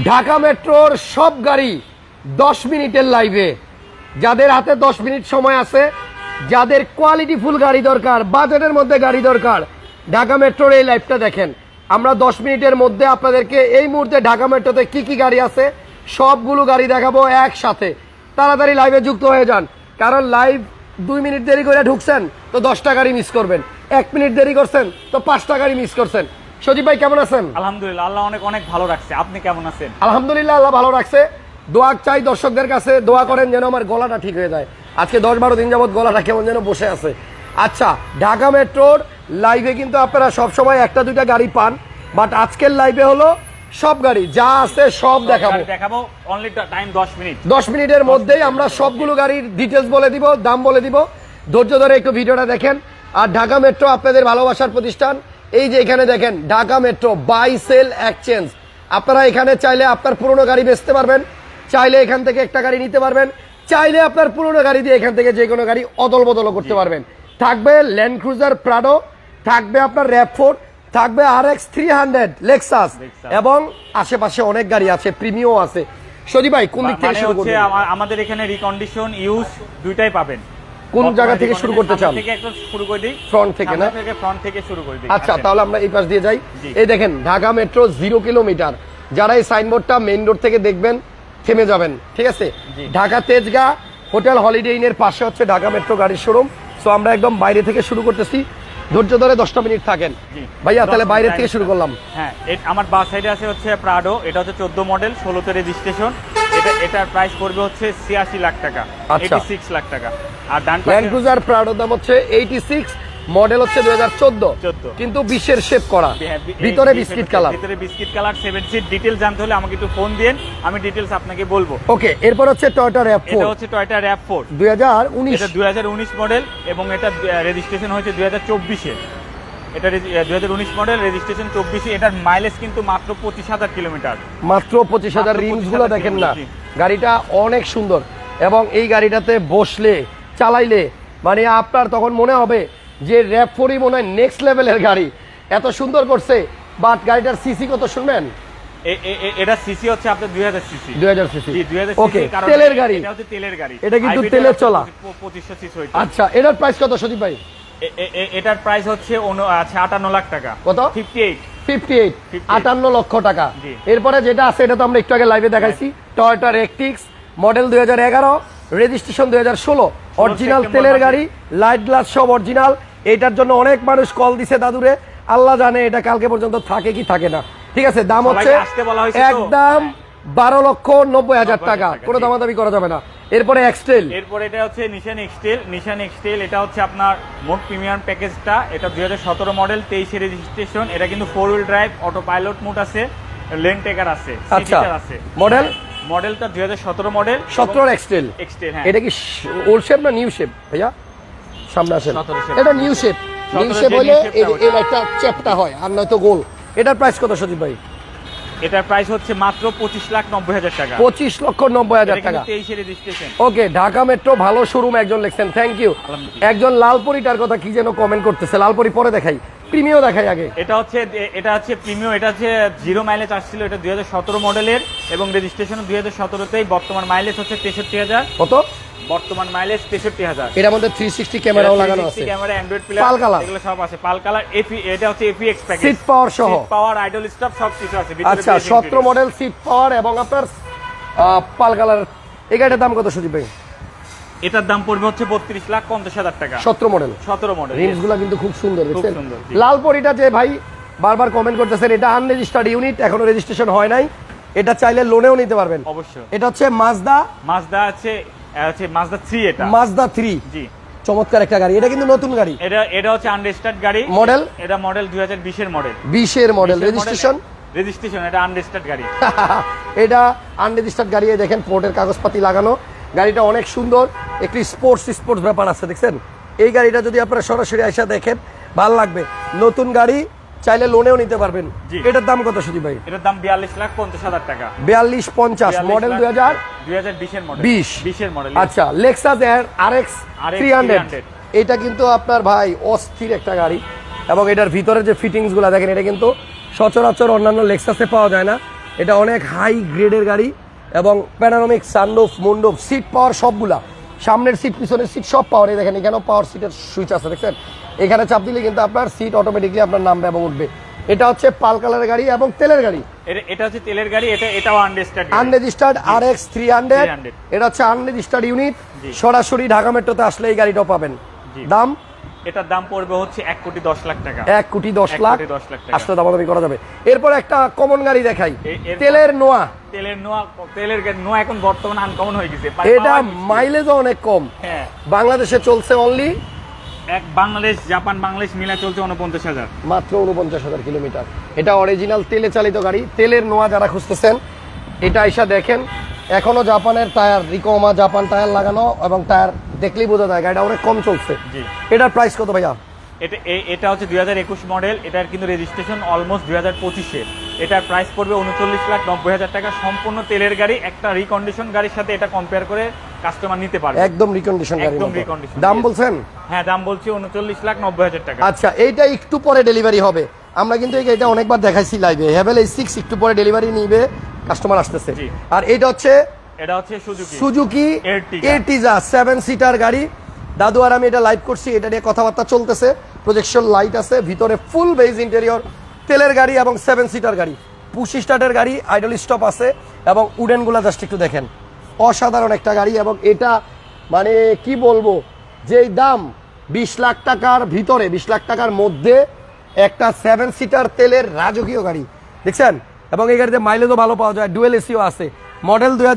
ঢাকা মেট্রোর সব গাড়ি দশ মিনিটের লাইভে। যাদের হাতে দশ মিনিট সময় আছে, যাদের কোয়ালিটি ফুল গাড়ি দরকার বাজেটের মধ্যে গাড়ি দরকার, ঢাকা মেট্রোর এই লাইভটা দেখেন। আমরা দশ মিনিটের মধ্যে আপনাদেরকে এই মুহূর্তে ঢাকা মেট্রোতে কি কি গাড়ি আছে, সবগুলো গাড়ি দেখাবো একসাথে। তাড়াতাড়ি লাইভে যুক্ত হয়ে যান, কারণ লাইভ দুই মিনিট দেরি করে ঢুকছেন, তো দশটা গাড়ি মিস করবেন। এক মিনিট দেরি করছেন, তো পাঁচটা গাড়ি মিস করছেন। সজীব ভাই কেমন আছেন? আলহামদুলিল্লাহ আল্লাহ অনেক অনেক ভালো রাখছে। আপনি কেমন আছেন? আলহামদুলিল্লাহ আল্লাহ ভালো রাখছে। দোয়া চাই দর্শকদের কাছে দোয়া করেন যেন আমার গলাটা ঠিক হয়ে যায়। আজকে দশ বারো দিন যাবত গলাটা কেমন যেন বসে আছে। আচ্ছা ঢাকা মেট্রোর লাইভে কিন্তু আপনারা সবসময় একটা দুইটা গাড়ি পান বাট আজকের লাইভে হলো সব গাড়ি যা আছে সব দেখাবো। দেখাবো অনলি টাইম 10 মিনিট দশ মিনিটের মধ্যেই আমরা সবগুলো গাড়ির ডিটেলস বলে দিব দাম বলে দিব। ধৈর্য ধরে একটু ভিডিওটা দেখেন। আর ঢাকা মেট্রো আপনাদের ভালোবাসার প্রতিষ্ঠান। এই যে এখানে দেখেন Dhaka metro buy sell exchange. আপনারা এখানে চাইলে আপনার পুরনো গাড়ি বেচতে পারবেন চাইলে এখান থেকে একটা গাড়ি নিতে পারবেন চাইলে আপনার পুরনো গাড়ি দিয়ে এখান থেকে যে কোনো গাড়ি অদল বদল করতে পারবেন। থাকবে ল্যান্ড ক্রুজার প্রাডো থাকবে আপনার র্যাপফোর থাকবে আর এক্স থ্রি হান্ড্রেড লেক্সাস এবং আশেপাশে অনেক গাড়ি আছে প্রিমিও আছে। সজি ভাই কোন দিক থেকে মানে শুরু করবেন? আমাদের এখানে রিকন্ডিশন ইউজ দুইটাই পাবেন। কোন জায়গা থেকে শুরু করতে চান? ফ্রন্ট থেকে একটু শুরু করে দিই। Front থেকে না? থেকে ফ্রন্ট থেকে শুরু করে দিই। আচ্ছা তাহলে আমরা এই পাশ দিয়ে যাই। এই দেখেন ঢাকা মেট্রো জিরো কিলোমিটার। যারা এই সাইনবোর্ডটা মেইন রোড থেকে দেখবেন থেমে যাবেন ঠিক আছে? ঢাকা তেজগা হোটেল হলিডে ইনের পাশে হচ্ছে ঢাকা মেট্রো গাড়ির শোরুম। সো আমরা একদম বাইরে থেকে শুরু করতেছি। ধৈর্য ধরে দশটা মিনিট থাকেন। জি। ভাইয়া তাহলে বাইরে থেকে শুরু করলাম। হ্যাঁ আমার বাস সাইডে আছে হচ্ছে প্রাডো এটা হচ্ছে চোদ্দ মডেল ষোলোতে রেজিস্ট্রেশন এটা এটার প্রাইস পড়বে হচ্ছে ছিয়াশি লাখ টাকা আচ্ছা। এইটি সিক্স লাখ টাকা। আর ডান ল্যান্ড ক্রুজার প্রাডোর দাম হচ্ছে এইটি সিক্স মডেল হচ্ছে দুই হাজার চোদ্দ। কিন্তু বিশ্বের শেপ করা। হ্যাঁ, এই ভিতরে বিস্কিট কালার ভিতরে biscuit colour seven seat details জানতে হলে আমাকে একটু ফোন দিন আমি ডিটেলস আপনাকে বলব। ওকে এরপর হচ্ছে টয়টা র্যাপ এটা হচ্ছে টয়টা র্যাপ ফোর দুই হাজার উনিশ। দুই হাজার উনিশ মডেল এবং এটা রেজিস্ট্রেশন হয়েছে দুই হাজার চব্বিশে। এটা দুই হাজার উনিশ মডেল রেজিস্ট্রেশন চব্বিশে। এটার মাইলেজ কিন্তু মাত্র পঁচিশ হাজার কিলোমিটার মাত্র পঁচিশ হাজার মাত্র রিমসগুলো দেখেন না। গাড়িটা অনেক সুন্দর। এবং এই গাড়িটাতে বসলে চালাইলে মানে আপনার তখন মনে হবে যে র্যাপ ফোরই মনে হয় নেক্সট লেভেলের গাড়ি। এত সুন্দর করছে বাট গাড়িটার সিসি কত শুনবেন? এটা সিসি হচ্ছে আপনার সিসি সিসি জি সিসি কারণ তেলের গাড়ি। এটা হচ্ছে তেলের গাড়ি। এটা কিন্তু চলা। সিসি হয়েছে আচ্ছা এটার প্রাইস কত সদীপ ভাই? এটার প্রাইস হচ্ছে লাখ টাকা। কত? ফিফটি এইট ফিফটি এইট 58 আটান্ন লক্ষ টাকা। এরপরে যেটা আছে এটা তো আমরা একটু আগে লাইভে দেখাইছি। টয়োটা রেকটিক্স মডেল দুই হাজার এগারো রেজিস্ট্রেশন দুই হাজার ষোলো। অরিজিনাল তেলের গাড়ি লাইট গ্লাস সব অরিজিনাল এটার জন্য অনেক মানুষ কল দিছে দাদুরে। আল্লাহ জানে এটা কালকে পর্যন্ত থাকে কি থাকে না। ঠিক আছে দাম হচ্ছে। একদম বারো লক্ষ নব্বই হাজার টাকা। কোনো। দামাদামি করা যাবে না। এরপরে এক্সটেল এরপরে এটা হচ্ছে নিশান এক্সটেল নিশান এক্সটেল এটা হচ্ছে আপনার মোট প্রিমিয়াম প্যাকেজটা এটা দুই হাজার সতেরো মডেল তেইশে রেজিস্ট্রেশন এটা কিন্তু four wheel drive auto pilot mode আছে লেন টেকার আছে আচ্ছা। আছে। Model? মডেলটা দুই হাজার সতেরো মডেল সতেরোর এক্সটেল এক্সটেল হ্যাঁ। এটা কি ওল্ড শেপ না নিউ শেপ ভাইয়া? সামনে আসেন। এটা নিউ শেপ নিউ শেপ হলে চ্যাপটা হয় আর নয়তো গোল। এটার প্রাইস কত সজীব ভাই? এটার প্রাইস হচ্ছে মাত্র পঁচিশ লাখ নব্বই হাজার টাকা। পঁচিশ লক্ষ নব্বই হাজার টাকা। ওকে ঢাকা মেট্রো ভালো শোরুম একজন লিখছেন। থ্যাংক ইউ একজন লালপরিটার কথা কি যেন কমেন্ট করতেছে। লালপরি পরে দেখাই। প্রিমিও দেখাই আগে। এটা হচ্ছে এটা হচ্ছে প্রিমিয়াম এটা হচ্ছে জিরো মাইলেজ আসছিল এটা দুই হাজার সতেরো মডেলের এবং রেজিস্ট্রেশন দুই হাজার সতেরোতেই বর্তমান মাইলেজ হচ্ছে তেষট্টি হাজার। কত? বর্তমান মাইলেজ তেষট্টি হাজার। এটার মধ্যে থ্রি সিক্সটি ক্যামেরাও লাগানো আছে। Camera android full colour। এগুলো সব আছে। পাল কালার এপি এটা হচ্ছে AP X package seat power সহ। পাওয়ার আইডল স্টপ সব কিছু আছে। আচ্ছা basic সতেরো interior। মডেল সিট পাওয়ার এবং আপনার পাল কালার। এই গাড়িটার দাম কত সজীব ভাই? এটার দাম পড়বে হচ্ছে বত্রিশ লাখ পঞ্চাশ হাজার টাকা। সতেরো মডেল সতেরো মডেল রিমসগুলা কিন্তু খুব সুন্দর দেখছেন? সুন্দর। লাল পরিটা যে ভাই বারবার কমেন্ট করতেছেন এটা আনরেজিস্টার্ড ইউনিট এখনও রেজিস্ট্রেশন হয় নাই। এটা চাইলে লোনেও নিতে পারবেন। অবশ্যই। এটা হচ্ছে মাজদা মাজদা আছে হচ্ছে মাজদা থ্রি এটা। মাজদা থ্রি জি। চমৎকার একটা গাড়ি। এটা কিন্তু নতুন গাড়ি। এটা এটা হচ্ছে আনরেজিস্টার্ড গাড়ি। Model? এটা মডেল দুই হাজার বিশের মডেল। বিশের মডেল। রেজিস্ট্রেশন রেজিস্ট্রেশন এটা আনরেজিস্টার্ড গাড়ি। এটা আনরেজিস্টার্ড গাড়ি দেখেন পোর্টের কাগজপাতি লাগানো। গাড়িটা অনেক সুন্দর। একটি স্পোর্টস স্পোর্টস ব্যাপার আছে দেখছেন? এই গাড়িটা যদি আপনারা সরাসরি আইসা দেখেন ভালো লাগবে। নতুন গাড়ি চাইলে লোনেও নিতে পারবেন। এটার দাম কত সুদীপ ভাই? এটার দাম বিয়াল্লিশ লাখ পঞ্চাশ হাজার টাকা। বিয়াল্লিশ পঞ্চাশ মডেল দুই হাজার দুই হাজার বিশের মডেল বিশ। বিশের মডেল আচ্ছা লেক্সাস এর আর এক্স থ্রি হান্ড্রেড এটা কিন্তু আপনার ভাই অস্থির একটা গাড়ি এবং এটার ভিতরে যে ফিটিংসগুলা দেখেন এটা কিন্তু সচরাচর অন্যান্য লেক্সাসে পাওয়া যায় না। এটা অনেক হাই গ্রেডের গাড়ি এবং panoramic sunroof moonroof seat power সবগুলা। সামনের সিট পিছনের সিট সব পাওয়ার দেখেন এখানেও পাওয়ার সিটের সুইচ আছে দেখছেন? এখানে চাপ দিলে কিন্তু আপনার সিট অটোমেটিকলি আপনার নামবে এবং উঠবে। এটা হচ্ছে পাল কালারের গাড়ি এবং তেলের গাড়ি। এটা- এটা হচ্ছে তেলের গাড়ি এটা এটাও unregistered unregistered R X three hundred এটা হচ্ছে আনরেজিস্টার্ড ইউনিট সরাসরি ঢাকা মেট্রোতে আসলে এই গাড়িটাও পাবেন। দাম? এটার দাম পড়বে হচ্ছে এক কোটি দশ লাখ টাকা। এক কোটি দশ লাখ? দশ লাখ। আসলে দামাদামি করা যাবে। এরপর একটা কমন গাড়ি দেখাই। তেলের নোয়া। তেলের নোয়া তেলের নোয়া এখন বর্তমানে আনকমন হয়ে গেছে। এটা পাওয়াই মাইলেজও অনেক কম। হ্যাঁ। বাংলাদেশে চলছে অনলি এক বাংলাদেশ জাপান বাংলাদেশ মিলা চলছে উনপঞ্চাশ হাজার। মাত্র উনপঞ্চাশ হাজার কিলোমিটার এটা অরিজিনাল তেলে চালিত গাড়ি। তেলের নোয়া যারা খুঁজতেছেন এটা এসা দেখেন। এখনও জাপানের টায়ার রিকোমা জাপান টায়ার লাগানো এবং টায়ার দেখলেই বোঝা যায় গাড়িটা অনেক কম চলছে। এটার প্রাইস কত ভাইয়া? এটা এটা হচ্ছে দুই হাজার একুশ মডেল এটার কিন্তু রেজিস্ট্রেশন অলমোস্ট দুই হাজার পঁচিশে। এটার প্রাইস পড়বে উনচল্লিশ লাখ নব্বই হাজার টাকা। সম্পূর্ণ তেলের গাড়ি একটা রিকন্ডিশন গাড়ির সাথে এটা কম্পেয়ার করে কাস্টমার নিতে পারবে। একদম রিকন্ডিশন গাড়ি একদম রিকন্ডিশন দাম বলছেন? হ্যাঁ দাম বলছি উনচল্লিশ লাখ নব্বই হাজার টাকা। আচ্ছা এইটা একটু পরে ডেলিভারি হবে। আমরা কিন্তু এটা অনেকবার দেখাইছি লাইভে হ্যাভেল এই সিক্স একটু পরে ডেলিভারি নিবে। কাস্টমার আসতেছে। আর এটা হচ্ছে এটা হচ্ছে Suzuki. Suzuki Ertiga seven seater গাড়ি। দাদু আর আমি এটা লাইভ করছি এটা নিয়ে কথাবার্তা চলতেছে। প্রজেকশন লাইট আছে ভিতরে ফুল বেজ ইন্টেরিয়র তেলের গাড়ি এবং সেভেন সিটার গাড়ি। পুশি স্টার্টের গাড়ি আইডল স্টপ আছে এবং উডেনগুলা জাস্ট একটু দেখেন। অসাধারণ একটা গাড়ি এবং এটা মানে কি বলব যেই দাম বিশ লাখ টাকার ভিতরে বিশ লাখ টাকার মধ্যে একটা সেভেন সিটার তেলের রাজকীয় গাড়ি। দেখছেন? এবং এই গাড়িতে মাইলেজও ভালো পাওয়া যায়। ডুয়েল এসিও আছে। মডেল দুই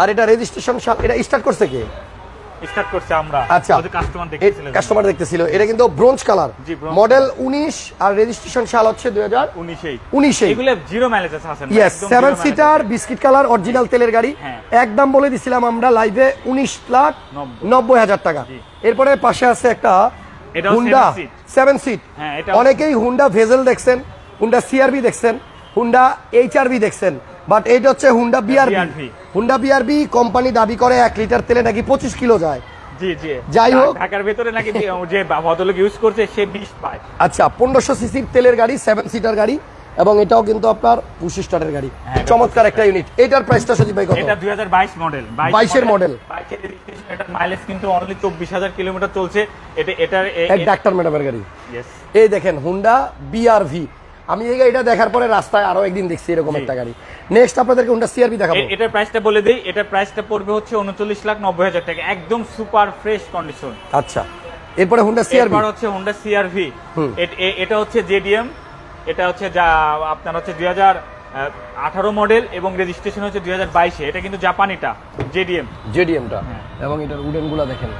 আর এটা রেজিস্ট্রেশন এটা স্টার্ট করছে কে? স্টার্ট করছে আমরা। আচ্ছা। কাস্টমার দেখতেছিলেন। কাস্টমার দেখতেছিল। এটা কিন্তু ব্রোঞ্জ কালার মডেল উনিশ আর রেজিস্ট্রেশন সাল হচ্ছে দুই হাজার উনিশেই। এগুলো জিরো মাইলেজ আছে হাসান ভাই, ইয়েস একদম seven seater biscuit colour original তেলের গাড়ি। হ্যাঁ। একদম বলে দিছিলাম আমরা লাইভে উনিশ লাখ নব্বই। নব্বই হাজার টাকা। এরপরে পাশে আছে একটা হুন্ডা সেভেন সিট অনেকেই হুন্ডা ভেজেল দেখছেন হুন্ডা সিআরবি দেখছেন। হুন্ডা এইচ এইচআরবি দেখছেন বাট এইটা হচ্ছে Honda BRV Honda BRV company দাবি করে এক লিটার তেলে নাকি পঁচিশ কিলো যায়। যাই হোক। ঢাকার ভেতরে নাকি যে- যে ভদ্রলোক ইউজ করছে সে বিশ পায়। আচ্ছা পনেরোশো সিসির তেলের গাড়ি সেভেন সিটার গাড়ি এবং এটাও কিন্তু আপনার পঁচিশ গাড়ি। হ্যাঁ, চমৎকার একটা ইউনিট এটার প্রাইসটা সজীব ভাই কত? এটা দুই হাজার বাইশ মডেল 22 এর model। বাইশের registration, এটার মাইলেজ কিন্তু অনলি কিলোমিটার চলছে। এটা এটার ডাক্তার ম্যাডামের গাড়ি। এই দেখেন হুন্ডা বিআরভি আমি এই গাড়িটা দেখার পরে রাস্তায় আরও একদিন দেখছি এরকম। একটা গাড়ি। নেক্সট আপনাদেরকে হুন্ডা সিআরবি দেখাবো। এটার প্রাইসটা বলে দিই এটার প্রাইসটা পড়বে হচ্ছে উনচল্লিশ লাখ নব্বই হাজার টাকা একদম সুপার ফ্রেশ কন্ডিশন আচ্ছা এরপরে হুন্ডা সিআরবি এরপর হচ্ছে হোন্ডা সিআরভি এটা হচ্ছে জেডিএম এটা হচ্ছে যা আপনার হচ্ছে দুই হাজার আঠারো মডেল এবং রেজিস্ট্রেশন হচ্ছে দুই হাজার বাইশে। এটা কিন্তু জাপানিটা জেডিএম জেডিএমটা হ্যাঁ। এবং এটার উডেনগুলা দেখেন।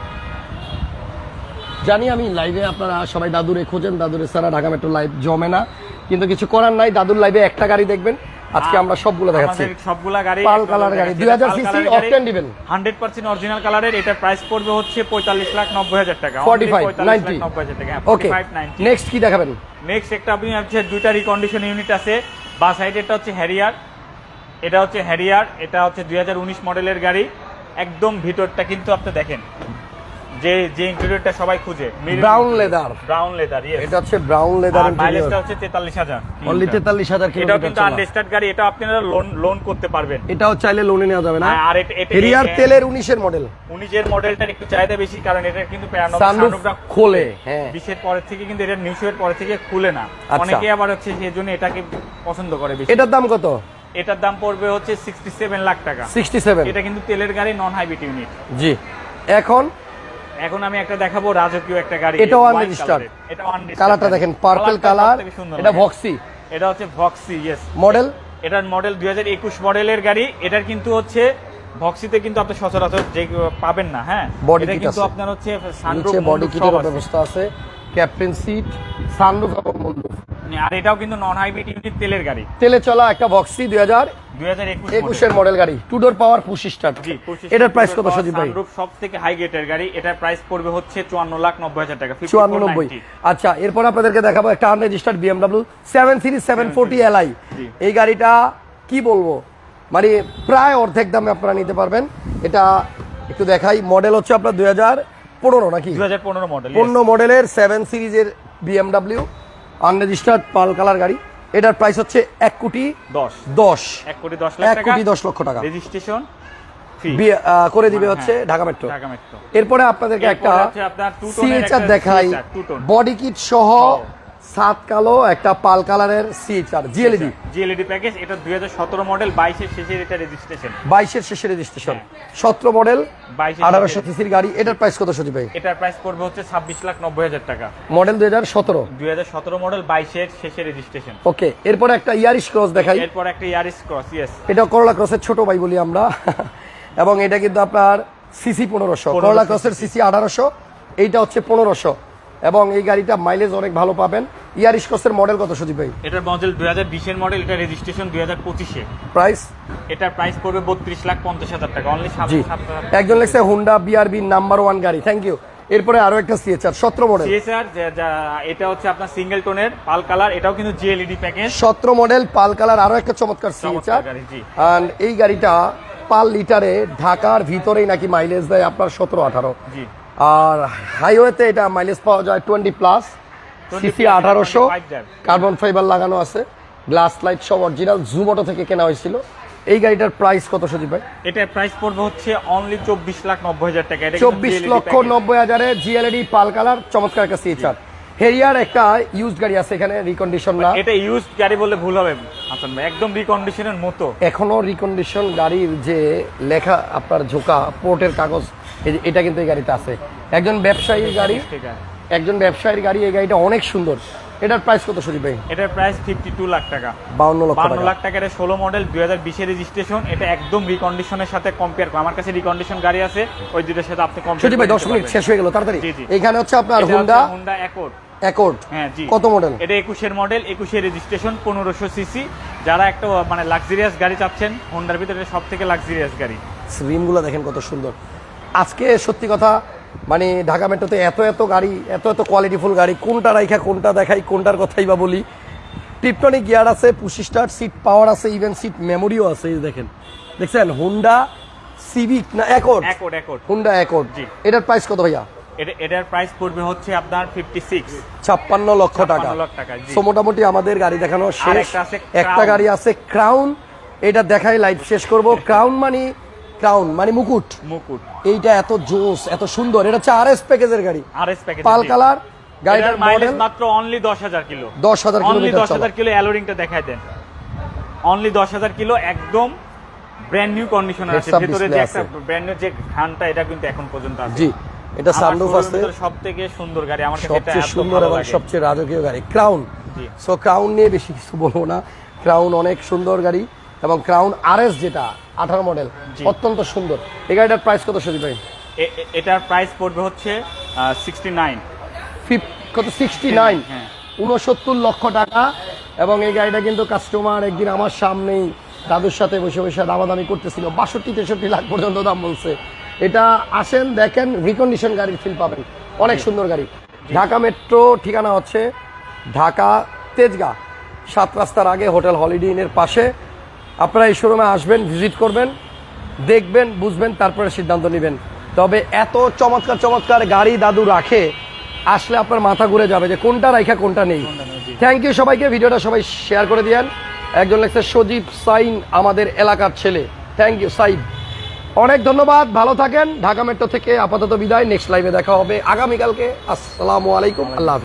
জানি আমি লাইভে আপনারা সবাই দাদুরে খোঁজেন দাদুরে সারা ঢাকা মেট্রো লাইভ জমে না। কিন্তু কিছু করার নাই। দাদুর লাইভে একটা গাড়ি দেখবেন। আজকে আমরা সবগুলো দেখাচ্ছি। সবগুলা গাড়ি পাল কালার গাড়ি, 2000 cc octane দিবেন। হান্ড্রেড পার্সেন্ট অরিজিনাল কালারের এটা প্রাইস পড়বে হচ্ছে পঁয়তাল্লিশ লাখ নব্বই হাজার টাকা। ফর্টি ফাইভ নাইনটি নব্বই হাজার টাকা। ওকে নেক্সট কি দেখাবেন? নেক্সট একটা আপনি হচ্ছে দুইটা রিকন্ডিশন ইউনিট আছে। বা সাইড এটা হচ্ছে হ্যারিয়ার এটা হচ্ছে হ্যারিয়ার এটা হচ্ছে দুই হাজার উনিশ মডেলের গাড়ি। একদম ভিতরটা কিন্তু আপনি দেখেন। যে যে ইন্টেরিয়রটা সবাই খুঁজে Brown leather। ব্রাউন লেদার এটা হচ্ছে ব্রাউন লেদার আর মাইলেজটা হচ্ছে তেতাল্লিশ হাজার। অনলি তেতাল্লিশ হাজার এটাও কিন্তু আনরেজিস্টার্ড গাড়ি এটা আপনারা লোন লোন করতে পারবেন। এটাও চাইলে লোনে নেওয়া যাবে না? আর এটা- এটা- হেরিয়ার এ- তেলের উনিশের মডেল উনিশের মডেলটার একটু চাহিদা বেশি কারণ এটা কিন্তু Sunroof খোলে, হ্যাঁ। বিশের পরের থেকে কিন্তু এটা নিউজের পরের থেকে খুলে না। আচ্ছা। অনেকে আবার হচ্ছে সেই জন্য এটাকে পছন্দ করে বেশি। এটার দাম কত? এটার দাম পড়বে হচ্ছে সিক্সটি সেভেন লাখ টাকা। সিক্সটি সেভেন এটা কিন্তু তেলের গাড়ি নন হাইব্রিড ইউনিট জি। এখন এখন আমি একটা দেখাবো রাজকীয় একটা গাড়ি এটাও আনরেজিস্টার্ড এটা কালারটা দেখেন পার্পল কালার এটা। ভক্সি এটা হচ্ছে ভক্সি ইয়েস মডেল এটার মডেল দুই হাজার একুশ মডেলের গাড়ি। এটার কিন্তু হচ্ছে ভক্সিতে কিন্তু আপনি সচরাচর যে পাবেন না হ্যাঁ? বডি কিন্তু আপনার হচ্ছে সানরুফ বডি কিটের। ব্যবস্থা আছে। ক্যাপ্টেন সিট সানরুফ এবং মুন্ডুফ আর এটাও কিন্তু নন হাইব্রিড ইউনিট তেলের গাড়ি। তেলে চলা একটা দুই হাজার একুশের মডেল গাড়ি। টুডোর পাওয়ার পুশ এটার প্রাইস কত সজীব ভাই? সব থেকে হাই গেটের গাড়ি। এটার প্রাইস পড়বে হচ্ছে চুয়ান্ন লাখ নব্বই হাজার টাকা চুয়ান্ন নব্বই। আচ্ছা এরপর আপনাদেরকে দেখাবো একটা unregistered BMW seven series seven forty L I এই গাড়িটা কি বলব? মানে প্রায় অর্ধেক দামে আপনারা নিতে পারবেন। এটা একটু দেখাই। মডেল হচ্ছে আপনার দুই হাজার পনেরো নাকি? দু হাজার পনেরো মডেল পনেরো মডেলের সেভেন সিরিজের বিএমডাব্লিউ আনরেজিস্টার্ড পাল কালার গাড়ি। এটার প্রাইস হচ্ছে এক কোটি দশ। দশ। এক কোটি দশ লাখ এক কোটি দশ লক্ষ টাকা। রেজিস্ট্রেশন করে দিবে হ্যাঁ, হচ্ছে ঢাকা মেট্রো এরপরে আপনাদেরকে একটা সিএচআর দেখাই। বডি কিট সহ। সাত কালো একটা পাল কালারের সিএচআর জিএলইডি জিএলইডি প্যাকেজ এটা দুই হাজার সতেরো মডেল বাইশের শেষের এটা রেজিস্ট্রেশন বাইশের শেষে রেজিস্ট্রেশন হ্যাঁ। সতেরো মডেল 22 আঠারোশো সিসির গাড়ি এটার প্রাইস কত সজি ভাই? এটার প্রাইস পড়বে হচ্ছে ছাব্বিশ লাখ নব্বই হাজার টাকা। মডেল দুই হাজার সতেরো। দুই হাজার সতেরো মডেল বাইশের শেষে রেজিস্ট্রেশন ওকে এরপরে একটা ইয়ারিশ ক্রস দেখাই। এরপর একটা ইয়ারিস ক্রস ইয়েস এটা করলা ক্রসের ছোট ভাই বলি আমরা। এবং এটা কিন্তু আপনার সিসি পনেরোশো 1500 করলা ক্রসের সিসি আঠারোশো এইটা হচ্ছে পনেরোশো। এবং এই গাড়িটা মাইলেজ অনেক ভালো পাবেন। ক্রসের মডেল কত সজি ভাই? এটার মডেল দুই হাজার বিশের মডেল এটা রেজিস্ট্রেশন দুই হাজার পঁচিশে। প্রাইস এটার প্রাইস পড়বে বত্রিশ লাখ পঞ্চাশ হাজার টাকা অনলি জি। একজন লেখছে হুন্ডা বিআরবি নাম্বার ওয়ান গাড়ি। থ্যাংক ইউ এরপরে আরও একটা সিএচআর সতেরো মডেল সিএসআর এটা হচ্ছে আপনার সিঙ্গেল টোনের পাল কালার এটাও কিন্তু জিএলইডি প্যাকেজ সতেরো মডেল পাল কালার আরও একটা চমৎকার সিএচআর এই গাড়িটা পাল লিটারে ঢাকার ভিতরেই নাকি মাইলেজ দেয় আপনার সতেরো আঠারো। জি। আর হাইওয়েতে এটা মাইলেজ পাওয়া যায় টোয়েন্টি প্লাস সিসি আঠারোশো কার্বন ফাইবার লাগানো আছে গ্লাস লাইট সব অরিজিনাল জুমোটো থেকে কেনা হয়েছিল। এই গাড়িটার প্রাইস কত সজীব ভাই? এটার প্রাইস পড়বে হচ্ছে অনলি চব্বিশ লাখ নব্বই হাজার টাকা। চব্বিশ লক্ষ নব্বই হাজারে জিএলইডি পাল কালার চমৎকার একটা সিএচআর হেরিয়ার একটা ইউজড গাড়ি আছে এখানে রিকন্ডিশন না। এটা ইউজ গাড়ি বললে ভুল হবে হাসান ভাই। একদম রিকন্ডিশনের মতো। এখনও রিকন্ডিশন গাড়ির যে লেখা আপনার ঝোকা পোর্টের কাগজ এটা কিন্তু এই গাড়িতে আছে। একজন ব্যবসায়ীর গাড়ি একজন ব্যবসায়ীর গাড়ি এই গাড়িটা অনেক সুন্দর। এটার প্রাইস কত সজীব ভাই? এটার প্রাইস ফিফটি টু লাখ টাকা। বাউন্ন লক্ষ বান্ন টাকা। লাখ টাকার ষোলো মডেল দুই হাজার বিশের রেজিস্ট্রেশন এটা একদম রিকন্ডিশনের সাথে কম্পেয়ার করে। আমার কাছে রিকন্ডিশন গাড়ি আছে ওই দুটোর সাথে আপনি সজীব ভাই দশ মিনিট শেষ হয়ে গেল তাড়াতাড়ি। এখানে হচ্ছে আপনার হুন্ডা হুন্ডা অ্যাকর্ড অ্যাকর্ড হ্যাঁ জি। কত মডেল এটা একুশের মডেল একুশের রেজিস্ট্রেশন পনেরোশো সিসি যারা একটা মানে লাক্সারিয়াস গাড়ি চাচ্ছেন হোন্ডার ভিতরে সব থেকে লাক্সারিয়াস গাড়ি রিমগুলো দেখেন কত সুন্দর। আজকে সত্যি কথা মানে ঢাকা মেট্রোতে এত এত গাড়ি এত এত কোয়ালিটিফুল গাড়ি কোনটা রাইখা কোনটা দেখাই কোনটার কথাই বা বলি। টিপটনিক গিয়ার আছে পুশি স্টার্ট সিট পাওয়ার আছে ইভেন সিট মেমোরিও আছে দেখেন। দেখছেন? হুন্ডা সিভিক না অ্যাকর্ড হুন্ডা অ্যাকর্ড জি। এটার প্রাইস কত ভাইয়া? এটা এটার প্রাইস পড়বে হচ্ছে আপনার ফিফটি সিক্স ছাপ্পান্ন লক্ষ টাকা। 56 লক্ষ টাকা, সো মোটামুটি আমাদের গাড়ি দেখানো শেষ। একটা। গাড়ি আছে ক্রাউন এটা দেখাই লাইভ শেষ করব। ক্রাউন মানে ক্রাউন মানে মুকুট। মুকুট। এইটা এত জোস এত সুন্দর। এটা হচ্ছে আর এস প্যাকেজের গাড়ি। R S package pearl colour গাড়িটার মাইলেজ মডেল মাত্র অনলি দশ হাজার কিলো। দশ হাজার অনলি কিলোমিটার দশ হাজার কিলো অ্যালোরিংটা দেখায় দেন। অনলি দশ হাজার কিলো একদম ব্র্যান্ড নিউ কন্ডিশনার আছে। ভিতরে যে একটা ব্র্যান্ড নিউ যে ঘানটা এটা কিন্তু এখন পর্যন্ত আছে। জি এটা সানরুফ আছে। সব থেকে সুন্দর গাড়ি। আমার কাছে এটা সবচেয়ে সুন্দর এবং সবচেয়ে রাজকীয় গাড়ি ক্রাউন জি। সো ক্রাউন নিয়ে বেশি কিছু বলব না। ক্রাউন অনেক সুন্দর গাড়ি। এবং ক্রাউন আর এস যেটা আঠারো মডেল অত্যন্ত সুন্দর। এই গাড়িটার প্রাইস কত সরি ভাই? এটার প্রাইস পড়বে হচ্ছে সিক্সটি নাইন কত? সিক্সটি নাইন হ্যাঁ। উনসত্তর লক্ষ টাকা। এবং এই গাড়িটা কিন্তু কাস্টমার একদিন আমার সামনেই দাদুর সাথে বসে বসে দামাদামি করতেছিল। বাষট্টি তেষট্টি লাখ পর্যন্ত দাম বলছে। এটা আসেন দেখেন রিকন্ডিশন গাড়ির ফিল পাবেন। অনেক সুন্দর গাড়ি। ঢাকা মেট্রো ঠিকানা হচ্ছে ঢাকা তেজগাঁ। সাত রাস্তার আগে হোটেল হলিডে ইনের পাশে। আপনারা এই শোরুমে আসবেন ভিজিট করবেন দেখবেন বুঝবেন তারপরে সিদ্ধান্ত নেবেন। তবে এত চমৎকার চমৎকার গাড়ি দাদু রাখে আসলে আপনার মাথা ঘুরে যাবে যে কোনটা রাখা কোনটা নেই। থ্যাংক ইউ সবাইকে ভিডিওটা সবাই শেয়ার করে দিয়েন। একজন লেখছে সজীব সাইন আমাদের এলাকার ছেলে। থ্যাংক ইউ সাইব অনেক ধন্যবাদ ভালো থাকেন। ঢাকা মেট্রো থেকে আপাতত বিদায় নেক্সট লাইভে দেখা হবে। আগামীকালকে আসসালামু আলাইকুম আল্লাহ।